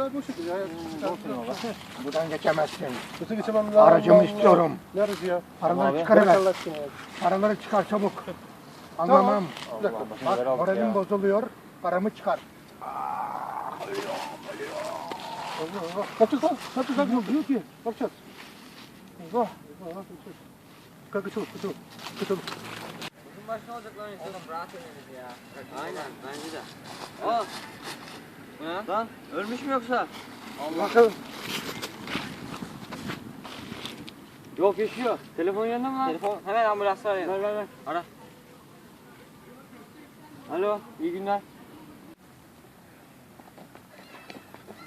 abi o şekilde. Ya, Buradan geçemezsin. Nasıl geçemem lazım? Aracımı istiyorum. Ne aracı ya? Paraları çıkarıver. Paraları çıkar çabuk. Anlamam. Dakika. Bak moralim bozuluyor. Paramı çıkar. Kapı sal. Kapı sal. Yok ki. Ne yapacağız? Allah. Allah. Kalk kaçalım. Kaçalım. Kaçalım. Başına olacak lan oğlum rahat ederiz ya. Aynen bence de. Aa. Lan ölmüş mü yoksa? Bakalım. Yok yaşıyor. Telefon yanında mı lan? Telefon hemen ambulansı arayın. Ver ver ver. Ara. Alo iyi günler.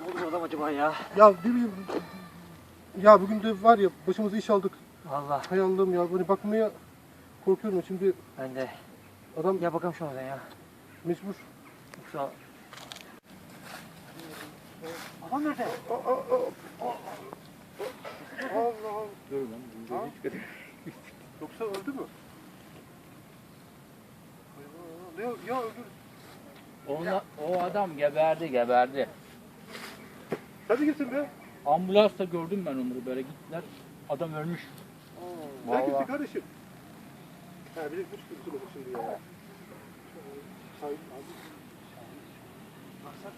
Ne oldu adam acaba ya? Ya ne bileyim. Ya bugün de var ya başımıza iş aldık. Vallahi Hay Allah'ım ya böyle bakmaya korkuyorum şimdi ben de. adam Ya bakalım şu ya. mecbur. Yoksa Adam nerede? Allah Allah. Dur lan. Yoksa öldü mü? Ya, ya öldü. Ona, o adam geberdi geberdi. Hadi gitsin be. Ambulansta gördüm ben onları böyle gittiler. Adam ölmüş. Sen Vallahi. kimsin kardeşim? Ha bir de kuş kutu oldu şimdi ya. Sahip abi. Baksak.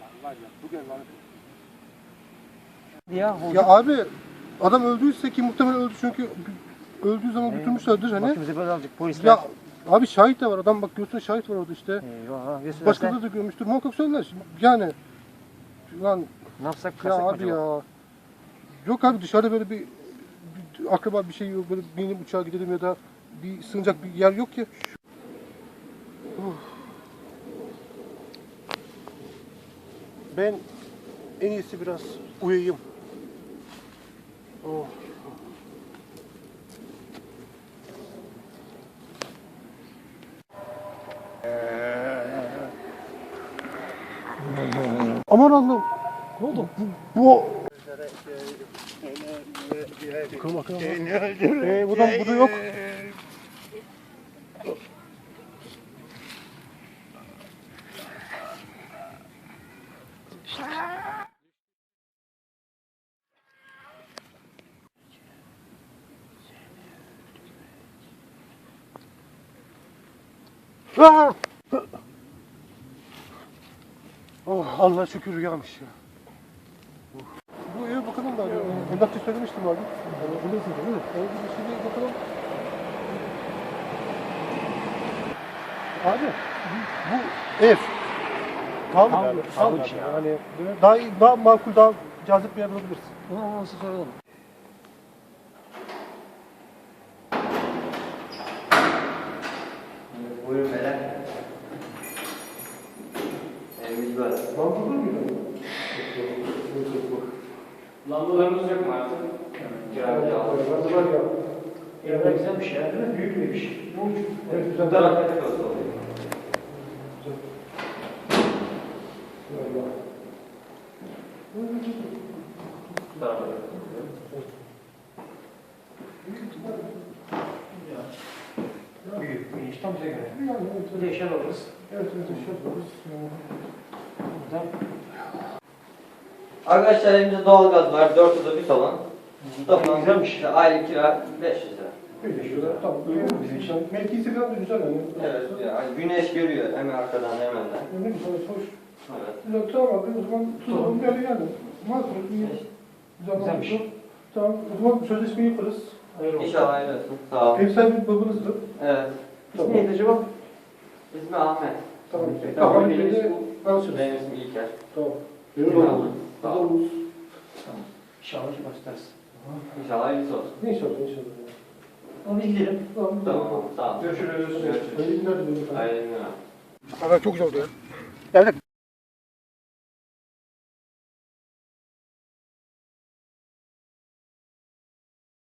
Lan var ya ya abi adam öldüyse ki muhtemelen öldü çünkü öldüğü zaman götürmüşlerdir hani. Başımıza böyle alacak polisler. Ya abi şahit de var adam bak göğsünde şahit var orada işte. Eyvah. Ya Başkaları da görmüştür muhakkak söyler. Yani lan Ne yapsak ya abi acaba? ya. Yok abi dışarıda böyle bir, bir akraba bir şey yok böyle binip uçağa gidelim ya da bir sığınacak bir yer yok ki. Ben en iyisi biraz uyuyayım. Oh. Aman Allah'ım. Ne oldu? Bu, bu... Bakalım bakalım. Ee, bu da, bu da yok. Ah! Oh Allah şükür rüyamış ya. Oh. Bu eve bakalım da. Emlakçı söylemiştim abi. Biliyorsun değil mi? Evet, bir şimdi bakalım. Abi bu, ev. Pahalı yani. Pahalı yani. Daha, daha makul, daha cazip bir yer bulabilirsin. Onu nasıl soralım? Evimiz böyle. Mantıklı mı? Lambalarımız yok mu artık? Kiracı aldık. Var ya. Evler güzelmiş ya. Değil mi? Büyük bir iş. Evet, güzel. Fotoğraf nefes olsun oluyor. Büyük bir iş. Tam bize göre. Yani, evet, Bir de yaşar oluruz. evet, evet, şey yapıyoruz. Burada Arkadaşlar elimizde doğalgaz var. 4 oda bir salon. Toplam Güzelmiş. işte aylık kira 500 lira. Öyle şöyle, tamam. Öyle bizim için. Mevkisi falan da güzel yani. Evet, yani güneş görüyor hem arkadan hem önden. Ne güzel, hoş. Evet. Güzel, tamam abi. O zaman tutalım yani. Makul, iyi. Güzel, Güzelmiş. Tamam, o zaman sözleşmeyi yaparız. hayır olsun. İnşallah hayırlı olsun. Sağ ol. Ev sahibi babanızdı. Evet. Tamam. Neydi acaba? İsmi Ahmet. Tamam. Tamam. Tamam, Benim benim ismim İlker. Tamam. Eyvallah. Sağ olun. İnşallah ki başlarız. İnşallah hayırlısı olsun. İnşallah, inşallah. Onu gidelim. Tamam, Tamam. Sağ ol. Görüşürüz. Görüşürüz. Hayırlı günler diliyorum. Hayırlı günler. Çok güzel oldu ya. Evet,